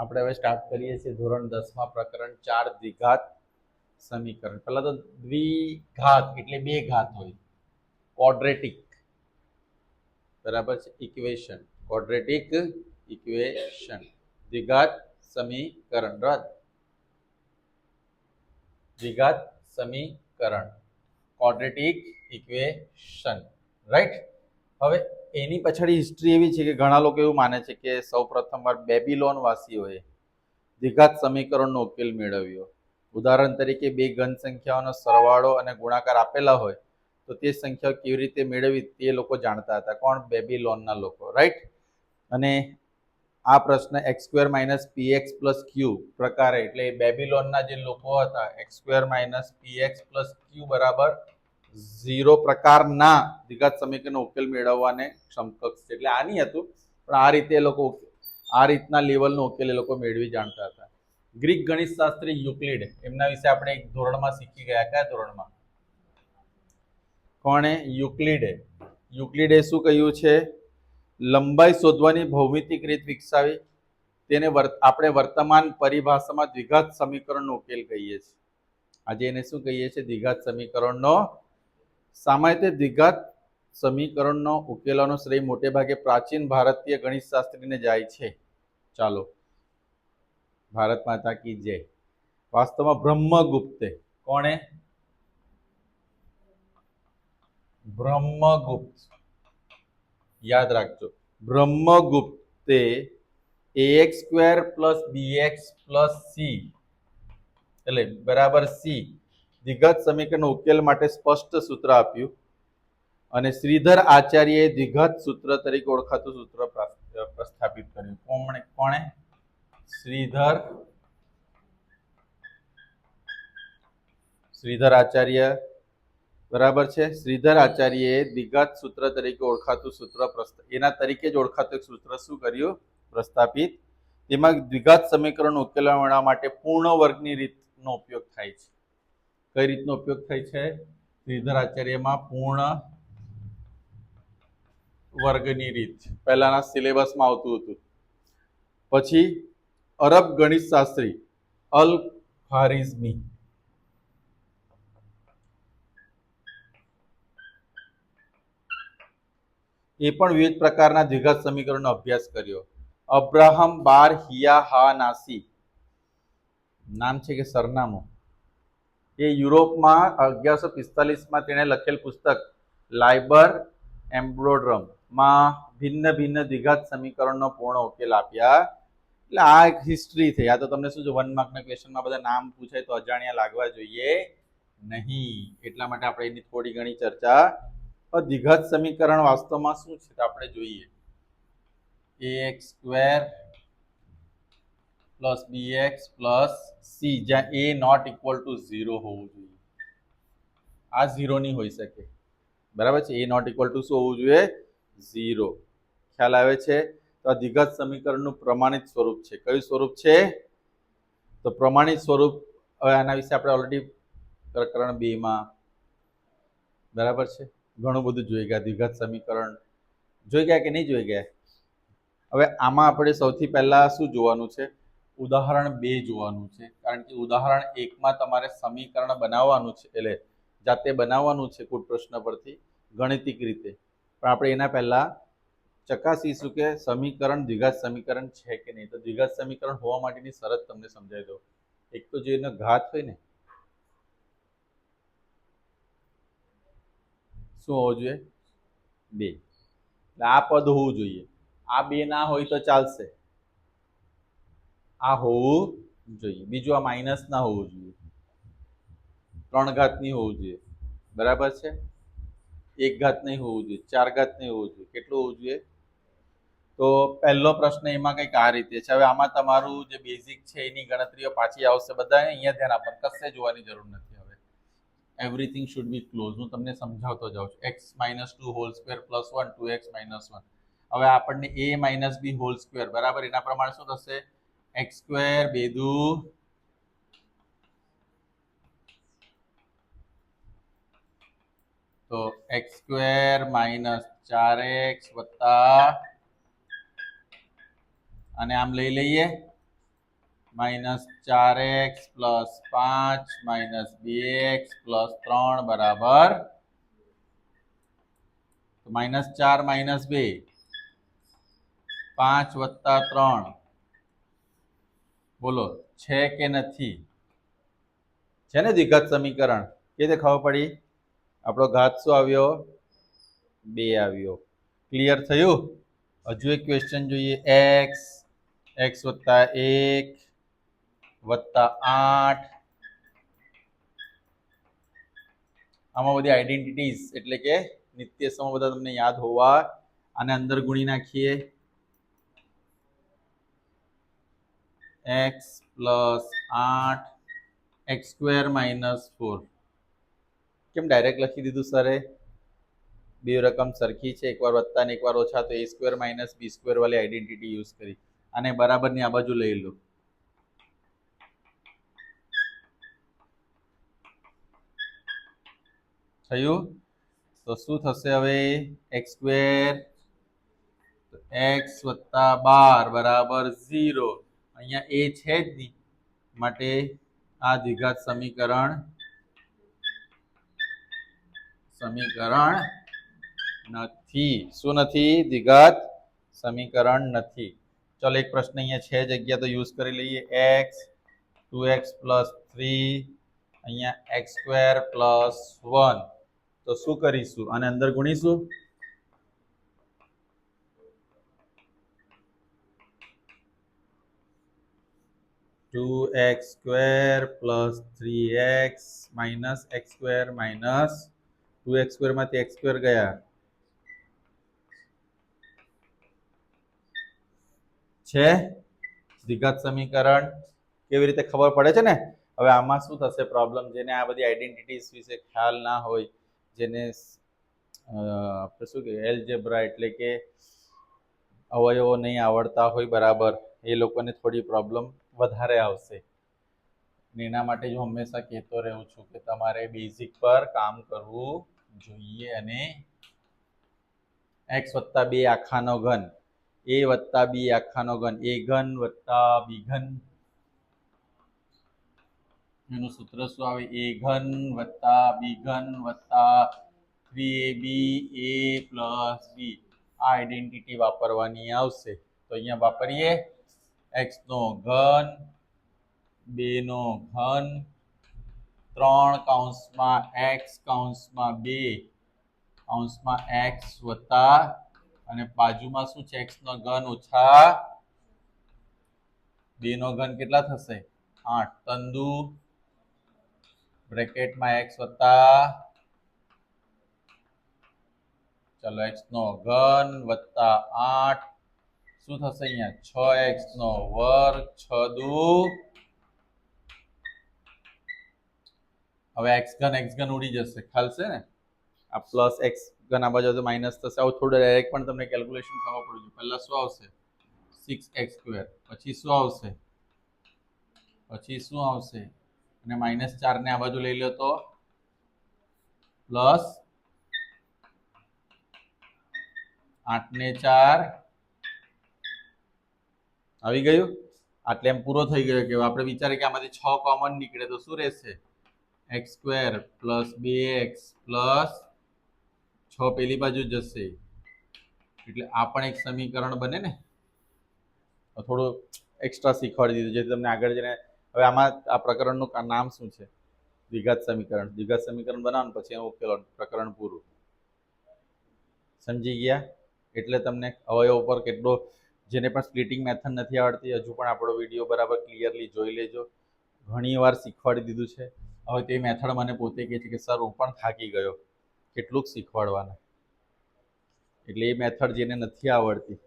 આપણે હવે સ્ટાર્ટ કરીએ છીએ ધોરણ દસમાં પ્રકરણ ચાર દ્વિઘાત સમીકરણ. પહેલાં તો દ્વિઘાત એટલે બે ઘાત હોય. ક્વોડ્રેટિક બરાબર છે? ઇક્વેશન ક્વોડ્રેટિક ઇક્વેશન દ્વિઘાત સમીકરણ. રદ. દ્વિઘાત સમીકરણ. ક્વોડ્રેટિક ઇક્વેશન રાઈટ હવે એની પછાડી હિસ્ટ્રી એવી છે કે ઘણા લોકો એવું માને છે કે સૌ પ્રથમવાર બેબીલોન વાસીઓએ દ્વિઘાત સમીકરણનો ઉકેલ મેળવ્યો. ઉદાહરણ તરીકે બે ઘન સંખ્યાઓનો સરવાળો અને ગુણાકાર આપેલા હોય તો તે સંખ્યાઓ કેવી રીતે મેળવી તે લોકો જાણતા હતા. કોણ? બેબીલોનના લોકો. રાઈટ અને આ પ્રશ્ન X square minus P X plus Q પ્રકારે એટલે બેબીલોનના જે લોકો હતા X square minus P X plus Q બરાબર ઝીરો પ્રકારના દ્વિઘાત સમીકરણનો ઉકેલ મેળવવાને સમકક્ષ છે. એટલે આ હતું, પણ આ રીતે એ લોકો આ રીતના લેવલનો ઉકેલ એ લોકો મેળવી જાણતા હતા. ગ્રીક ગણિત શાસ્ત્રી યુક્લિડ, એમના વિશે આપણે એક ધોરણમાં શીખી ગયા. કયા ધોરણમાં? કોણે? યુક્લિડે. યુક્લિડે શું કહ્યું છે? લંબાઈ શોધવાની ભૌમિતિક રીત વિકસાવી, તેને આપણે વર્તમાન પરિભાષામાં દ્વિઘાત સમીકરણનો ઉકેલ કહીએ છીએ. આજે એને શું કહીએ છીએ? દ્વિઘાત સમીકરણનો સામાન્ય દ્વિઘાત સમીકરણનો ઉકેલોનો શ્રેય મોટે ભાગે પ્રાચીન ભારતીય ગણિત શાસ્ત્રીને જાય છે. ચાલો. ભારત માતા કી જય. વાસ્તવમાં બ્રહ્મગુપ્તે કોણે? બ્રહ્મગુપ્ત. યાદ રાખજો. બ્રહ્મગુપ્તે X square plus B X plus C એટલે બરાબર સી દ્વિઘાત સમીકરણનો ઉકેલ માટે સ્પષ્ટ સૂત્ર આપ્યું અને શ્રીધર આચાર્યએ દ્વિઘાત સૂત્ર તરીકે ઓળખાતું સૂત્ર પ્રસ્થાપિત કર્યું. કોણે કોણે? શ્રીધર શ્રીધર આચાર્ય, બરાબર છે? શ્રીધર આચાર્યએ દ્વિઘાત સૂત્ર તરીકે ઓળખાતું સૂત્ર એના તરીકે જ ઓળખાતું એક સૂત્ર શું કર્યું? પ્રસ્થાપિત. તેમાં દ્વિઘાત સમીકરણ ઉકેલવા માટે પૂર્ણ વર્ગની રીતનો ઉપયોગ થાય છે. કઈ રીતનો ઉપયોગ થાય છે? શ્રીધર આચાર્યમાં પૂર્ણ વર્ગની રીત. પહેલાના સિલેબસમાં આવતું હતું. પછી અરબ ગણિત શાસ્ત્રી અલ ખારિઝમી. એ પણ વિવિધ પ્રકારના દ્વિઘાત સમીકરણનો અભ્યાસ કર્યો. અબ્રાહમ બાર હિયા હા નાસી. નામ છે કે સરનામું? એ યુરોપમાં અગિયારસો પિસ્તાલીસમાં તેણે લખેલ પુસ્તક લાઇબર એમ્બ્રોડ્રમમાં ભિન્ન ભિન્ન દ્વિઘાત સમીકરણનો પૂર્ણ ઉકેલ આપ્યા. એટલે આ એક હિસ્ટ્રી થઈ આ તો તમને શું છે? વન માર્કના ક્વેશ્ચનમાં બધા નામ પૂછાય તો અજાણ્યા લાગવા જોઈએ નહીં. એટલા માટે આપણે એની થોડી ઘણી ચર્ચા. દ્વિઘાત સમીકરણ વાસ્તવમાં શું છે આપણે જોઈએ. A X square plus B X plus C, જ્યાં A not equal to zero હોવું જોઈએ. આ ઝીરો નહીં હોઈ શકે. બરાબર છે? એ નોટ ઇક્વલ ટુ શું હોવું જોઈએ? ઝીરો ખ્યાલ આવે છે? તો આ દ્વિઘાત સમીકરણનું પ્રમાણિત સ્વરૂપ છે. કયું સ્વરૂપ છે? તો પ્રમાણિત સ્વરૂપ હવે આના વિશે આપણે ઓલરેડી પ્રકરણ બેમાં બરાબર છે? ઘણું બધું જોઈ ગયા. દ્વિઘાત સમીકરણ. જોઈ ગયા કે નહીં જોઈ ગયા? હવે આમાં આપણે સૌથી પહેલાં શું જોવાનું છે? ઉદાહરણ બે જોવાનું છે. કારણ કે ઉદાહરણ એકમાં તમારે સમીકરણ બનાવવાનું છે. એટલે જાતે બનાવવાનું છે કોઈ પ્રશ્ન પરથી ગણિતિક રીતે. પણ આપણે એના પહેલાં ચકાસીશું કે સમીકરણ દ્વિઘાત સમીકરણ છે કે નહીં. તો દ્વિઘાત સમીકરણ હોવા માટેની શરત તમને સમજાવી દો એક તો જે એનો ઘાત હોય ને, શું હોવું જોઈએ? બે. આ પદ હોવું જોઈએ. આ બે ના હોય તો ચાલશે. આ હોવું જોઈએ. બીજું આ માઇનસ ના હોવું જોઈએ. ત્રણ ઘાત નહીં હોવું જોઈએ. બરાબર છે? એક ઘાત નહીં હોવું જોઈએ. ચાર ઘાત નહીં હોવું જોઈએ. કેટલું હોવું જોઈએ? તો પહેલો પ્રશ્ન એમાં કંઈક આ રીતે છે. હવે આમાં તમારું જે બેઝિક છે એની ગણતરીઓ પાછી આવશે બધા અહીંયા ધ્યાન આપવાનું. કશે જોવાની જરૂર નથી હવે. એવરીથિંગ શુડ બી ક્લોઝ હું તમને સમજાવતો જાઉં છું. X minus two whole square plus one two X minus one હવે આપણને A minus B whole square બરાબર? એના પ્રમાણે શું થશે? એક્સ સ્ક્વેર બેદુ તો એક્સ સ્ક્વેર માઇનસ ચાર એક્સ વત્તા અને આમ લઈ લઈએ. માઇનસ ચાર એક્સ પ્લસ પાંચ માઇનસ બે એક્સ પ્લસ ત્રણ બરાબર. માઇનસ ચાર માઇનસ બે. પાંચ વત્તા ત્રણ. બોલો, છે કે નથી? છે ને દ્વિઘાત સમીકરણ? કે રીતે ખબર પડી? આપણો ઘાત શું આવ્યો? બે આવ્યો. ક્લિયર થયું? હજુ એક ક્વેશ્ચન જોઈએ. એક્સ એક્સ વત્તા એક, વત્તા આઠ. આમાં બધી આઈડેન્ટિટીઝ એટલે કે નિત્ય સમ બધા તમને યાદ હોવા અને અંદર ગુણી નાખીએ. એક્સ પ્લસ આઠ એક્સ સ્ક્વેર માઇનસ ફોર કેમ ડાયરેક્ટ લખી દીધું સરે બે રકમ સરખી છે, એકવાર વત્તા ને એકવાર ઓછા, તો A square minus B square વાળી આઈડેન્ટિટી યુઝ કરી. અને બરાબરની આ બાજુ લઈ લો. થયું? તો શું થશે હવે? એક્સ સ્ક્વેર એક્સ વત્તા બાર બરાબર ઝીરો અહીંયા એ છે જ નહીં. માટે આ દ્વિઘાત સમીકરણ સમીકરણ નથી. શું નથી? દ્વિઘાત સમીકરણ નથી. ચલો, એક પ્રશ્ન અહીંયા છે જગ્યા, તો યુઝ કરી લઈએ. X two X plus three અહીંયા એક્સ સ્ક્વેર પ્લસ વન તો શું કરીશું? આને અંદર ગુણીશું? Two X square plus three X minus X square minus two X સ્ક્વેરમાંથી ગયા. છે? દ્વિઘાત સમીકરણ. કેવી રીતે ખબર પડે છે ને? હવે આમાં શું થશે પ્રોબ્લેમ જેને આ બધી આઈડેન્ટિટીઝ વિશે ખ્યાલ ના હોય, જેને આપણે શું કહેવાય એલજેબ્રા એટલે કે અવયવો નહીં આવડતા હોય બરાબર, એ લોકોને થોડી પ્રોબ્લેમ વધારે આવશે. એના માટે હું હંમેશા કહેતો રહું છું કે તમારે બેઝિક પર કામ કરવું જોઈએ અને એક્સ વત્તા બે આખાનો ઘન એ વત્તા બી આખાનો ઘન એ ઘન વત્તા બી ઘન. એનું સૂત્ર શું આવે? એ ઘન વત્તા બી ઘન વત્તા three A B A plus બી આ આઈડેન્ટિટી વાપરવાની આવશે. તો અહીંયા વાપરીએ. એક્સ નો ઘન બે નો ઘન, ત્રણ કાઉન્સમાં એક્સ, કાઉન્સમાં બે, કાઉન્સમાં એક્સ વત્તા, અને બાજુમાં શું છે? એક્સ નો ઘન ઓછા બે નો ઘન કેટલા થશે? આઠ. તંદુ બ્રેકેટમાં એક્સ વત્તા, ચલો એક્સ નો ઘન વત્તા આઠ શું થશે અહીંયા? છ એક્સ નો વર્ગ છ દુ હવે એક્સ ઘન એક્સ ઘન ઉડી જશે. ખ્યાલ છે ને? આ પ્લસ એક્સ ઘન આ બાજુ માઇનસ થશે. આવું થોડું ડાયરેક્ટ પણ તમને કેલ્ક્યુલેશન ખબર પડ્યું છે. પહેલાં શું આવશે? સિક્સ એક્સ સ્ક્વેર પછી શું આવશે? પછી શું આવશે? અને માઇનસ ચાર ને આ બાજુ લઈ લો તો? પ્લસ આઠ ને ચાર. આવી ગયું? આટલે એમ પૂરો થઈ ગયો કે આપણે વિચારીએ કે આમાંથી છ કોમન નીકળે તો શું રહેશે? એક્સ સ્ક્વેર પ્લસ બે એક્સ પ્લસ છ પેલી બાજુ જશે. એટલે આ પણ એક સમીકરણ બને ને? થોડું એક્સ્ટ્રા શીખવાડી દીધું, જેથી તમને આગળ જઈને હવે આમાં આ પ્રકરણનું નામ શું છે? દ્વિઘાત સમીકરણ. દ્વિઘાત સમીકરણ બનાવવાનું, પછી એનું ઉકેલો, પ્રકરણ પૂરું. સમજી ગયા? એટલે તમને અવયવ ઉપર કેટલો જેને પણ સ્પ્લિટિંગ મેથડ નથી આવડતી, હજુ પણ આપણો વીડિયો બરાબર ક્લિયરલી જોઈ લેજો. ઘણીવાર શીખવાડી દીધું છે. હવે તે મેથડ મને પોતે કહે છે કે, સર, હું પણ થાકી ગયો. કેટલુંક શીખવાડવાના. એટલે એ મેથડ જેને નથી આવડતી.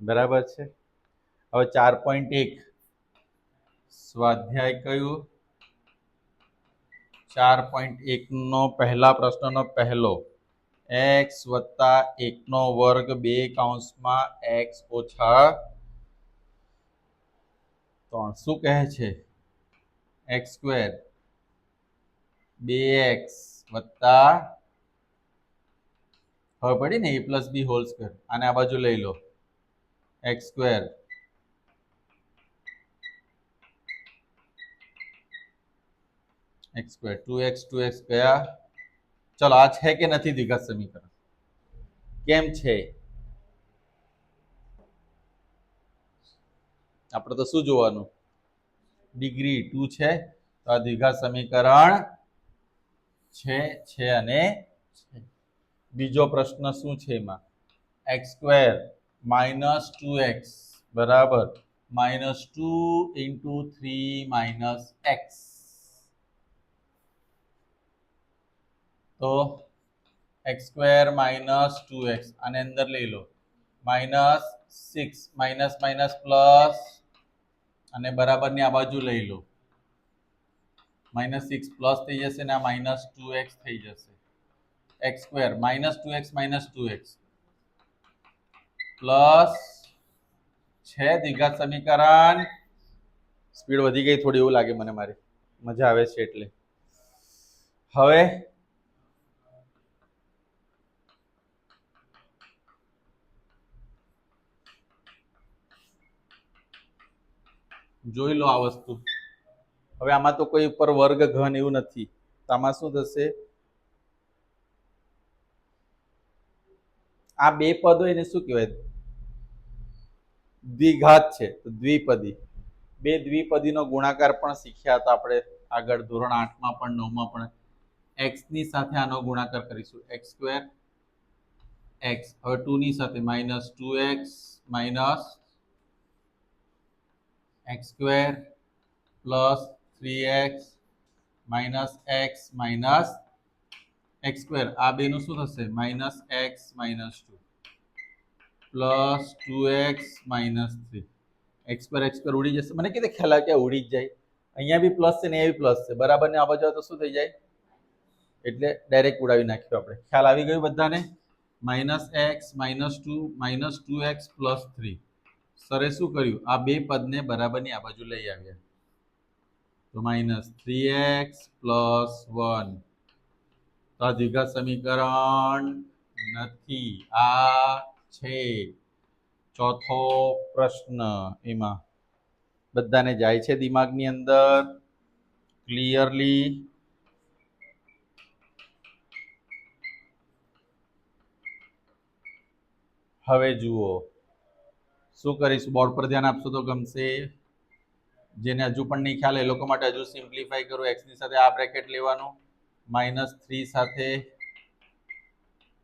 બરાબર છે? હવે ચાર પોઈન્ટ એક. સ્વાધ્યાય કયું? ચાર પોઈન્ટ એકનો પહેલા પ્રશ્નનો પહેલો. એક્સ વત્તા એકનો વર્ગ બે કાઉન્સમાં એક્સ ઓછા ત્રણ. શું કહે છે? એક્સ સ્ક્વેર બે એક્સ વત્તા ખબર પડી ને A plus B whole square. આને આ બાજુ લઈ લો. X square X square. Two X two X કયા ચલો, આ છે કે નથી દ્વિઘાત સમીકરણ? કેમ છે? આપણે તો શું જોવાનું? ડિગ્રી ટુ છે, તો આ દ્વિઘાત સમીકરણ છે છે અને બીજો પ્રશ્ન શું છે એમાં? X square minus two X, બરાબર? Minus two into three minus X. તો X square minus two X, આને અંદર લઈ લો. Minus six, minus minus plus, અને બરાબરની આ બાજુ લઈ લો. માઇનસ સિક્સ પ્લસ થઈ જશે ને આ માઇનસ ટુ એક્સ થઈ જશે. X square, minus two X, minus two X. Plus છે દ્વિઘાત સમીકરણ. સ્પીડ વધી ગઈ, થોડી એવું લાગે મને મારી. મજા આવે છે એટલે. હવે જોઈ લો આ વસ્તુ. હવે આમાં તો કોઈ ઉપર વર્ગ ઘન એવું નથી. તો આમાં શું થશે? આ બે પદ હોય એને શું કહેવાય? દ્વિઘાત છે, તો દ્વિપદી. બે દ્વિપદીનો ગુણાકાર પણ શીખ્યા હતા આપણે આગળ ધોરણ આઠમાં પણ, નવમાં પણ. એક્સની સાથે આનો ગુણાકાર કરીશું. એક્સ સ્ક્વેર એક્સ હવે ટુ ની સાથે minus two X minus X square plus three X minus X minus X આ બેનું શું થશે? Minus X minus two plus two X minus three X square ઉડી જશે. મને કીધે ખ્યાલ કે ઉડી જ જાય. અહીંયા બી પ્લસ છે ને અહીંયા બી પ્લસ છે. બરાબર ને આ બાજુ તો શું થઈ જાય? એટલે ડાયરેક્ટ ઉડાવી નાખ્યું આપણે. ખ્યાલ આવી ગયું બધાને? Minus X minus two minus two X plus three સરે શું કર્યું? આ બે પદને બરાબરની આ બાજુ લઈ આવ્યા. તો minus three X plus one તો આ દ્વિઘાત સમીકરણ નથી. આ છે ચોથો પ્રશ્ન એમાં. બધાને જાય છે દિમાગની અંદર? ક્લિયરલી હવે જુઓ. શું કરીશ? બોર્ડ પર ધ્યાન આપશો તો ગમશે. જેને હજુ પણ નહીં ખ્યાલ, એ લોકો માટે હજુ સિમ્પ્લિફાઈ કરું. એક્સની સાથે આ બ્રેકેટ લેવાનું. માઇનસ થ્રી સાથે.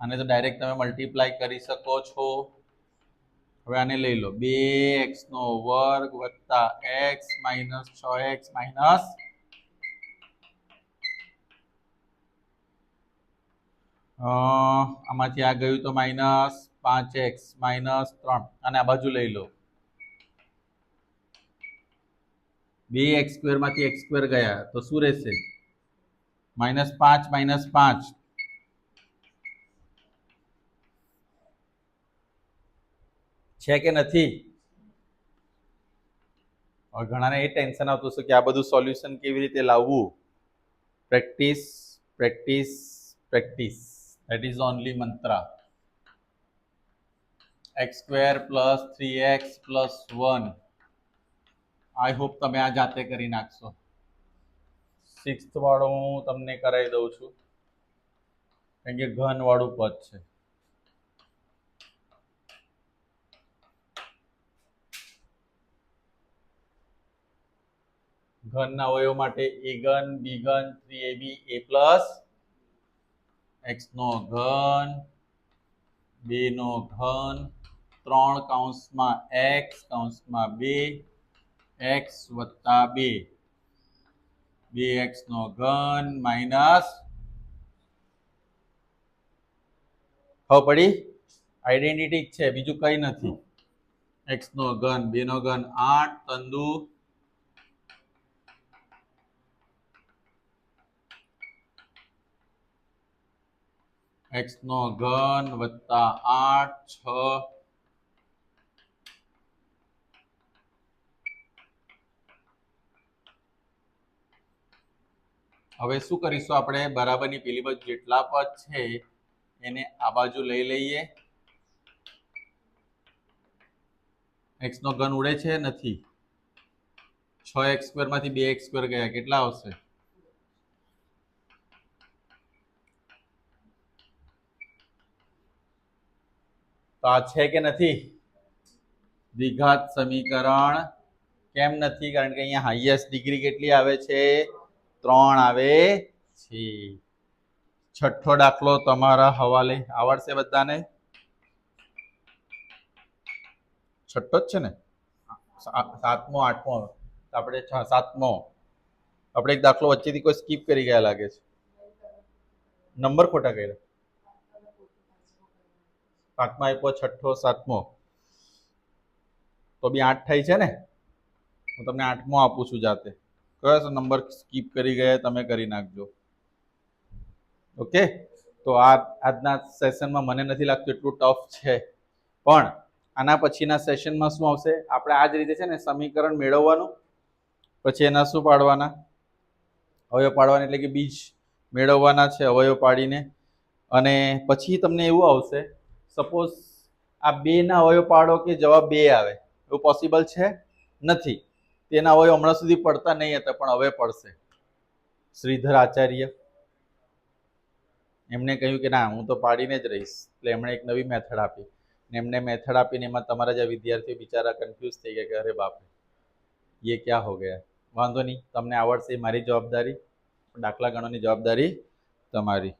આને તો ડાયરેક્ટ તમે મલ્ટીપ્લાય કરી શકો છો. હવે આને લઈ લો. બે એક્સ નો વર્ગ વત્તા એક્સ માઇનસ છ એક્સ માઇનસ આમાંથી આ ગયું તો માઇનસ પાંચ એક્સ માઇનસ ત્રણ. અને આ બાજુ લઈ લો. બે એક્સ સ્ક્વેરમાંથી એક્સ સ્ક્વેર ગયા, તો શું રહેશે? માઇનસ પાંચ માઇનસ પાંચ. છે કે નથી? ઘણાને એ ટેન્શન આવતું હશે કે આ બધું સોલ્યુશન કેવી રીતે લાવવું? Practice practice practice. That is only mantra X square plus three X plus one I hope તમે આ જાતે કરી નાખશો. સિક્સ્થ વાળું હું તમને કરાવી દઉં છું. કારણ કે ઘન વાળું પદ છે. ઘનના અવયવ માટે એ ઘન બી ઘન three A B A plus X નો ઘન બે નો ઘન ત્રણ કાઉન્સમાં એક્સ કાઉન્સમાં બે, એક્સ વત્તા બે. બે એક્સનો ઘન માઇનસ. હવે પડી? આઈડેન્ટિટી છે, બીજું કંઈ નથી. એક્સનો ઘન, બેનો ઘન આઠ, તંદુ. એક્સનો ઘન વત્તા આઠ, છ. હવે શું કરીશું આપણે? બરાબરની પેલી બાજુ જેટલા પદ છે, એને આ બાજુ લઈ લઈએ. એક્સનો ગન ઉડે છે? નથી. છ એક્સ સ્ક્વેરમાંથી બે એક્સ સ્ક્વેર ગયા. કેટલા આવશે? તો આ છે કે નથી? દ્વિઘાત સમીકરણ કેમ નથી? કારણ કે અહીંયા હાઈએસ્ટ ડિગ્રી કેટલી આવે છે? ત્રણ આવે. છે છઠ્ઠો દાખલો તમારા હવાલે આવડશે બધાને? છઠ્ઠો જ છે ને? સાતમો આઠમો આપણે સાતમો. આપણે એક દાખલો વચ્ચેથી કોઈ સ્કીપ કરી ગયા લાગે છે. નંબર ખોટા કર્યા. પાંચમા આપ્યો છઠ્ઠો સાતમો. તો બી આઠ થાય છે ને? હું તમને આઠમો આપું છું જાતે. કયો નંબર સ્કીપ કરી ગયા, તમે કરી નાખજો. ઓકે? તો આ આજના સેશનમાં મને નથી લાગતું એટલું ટફ છે. પણ આના પછીના સેશનમાં શું આવશે? આપણે આ જ રીતે છે ને સમીકરણ મેળવવાનું, પછી એના શું પાડવાના? અવયવ પાડવાના એટલે કે બીજ મેળવવાના છે અવયવ પાડીને. અને પછી તમને એવું આવશે સપોઝ આ બેના અવયવ પાડો કે જવાબ બે આવે, એવું પોસિબલ છે? નથી. તેના અવયવ હમણાં સુધી પડતા નહીં હતા, પણ હવે પડશે. શ્રીધર આચાર્ય એમણે કહ્યું કે ના, હું તો પાડીને જ રહીશ. એટલે એમણે એક નવી મેથડ આપી. ને એમણે મેથડ આપીને એમાં તમારા જે વિદ્યાર્થીઓ બિચારા કન્ફ્યુઝ થઈ ગયા કે અરે બાપરે એ ક્યાં હો ગયા? વાંધો નહીં, તમને આવડશે મારી જવાબદારી, દાખલા ગણોની જવાબદારી તમારી.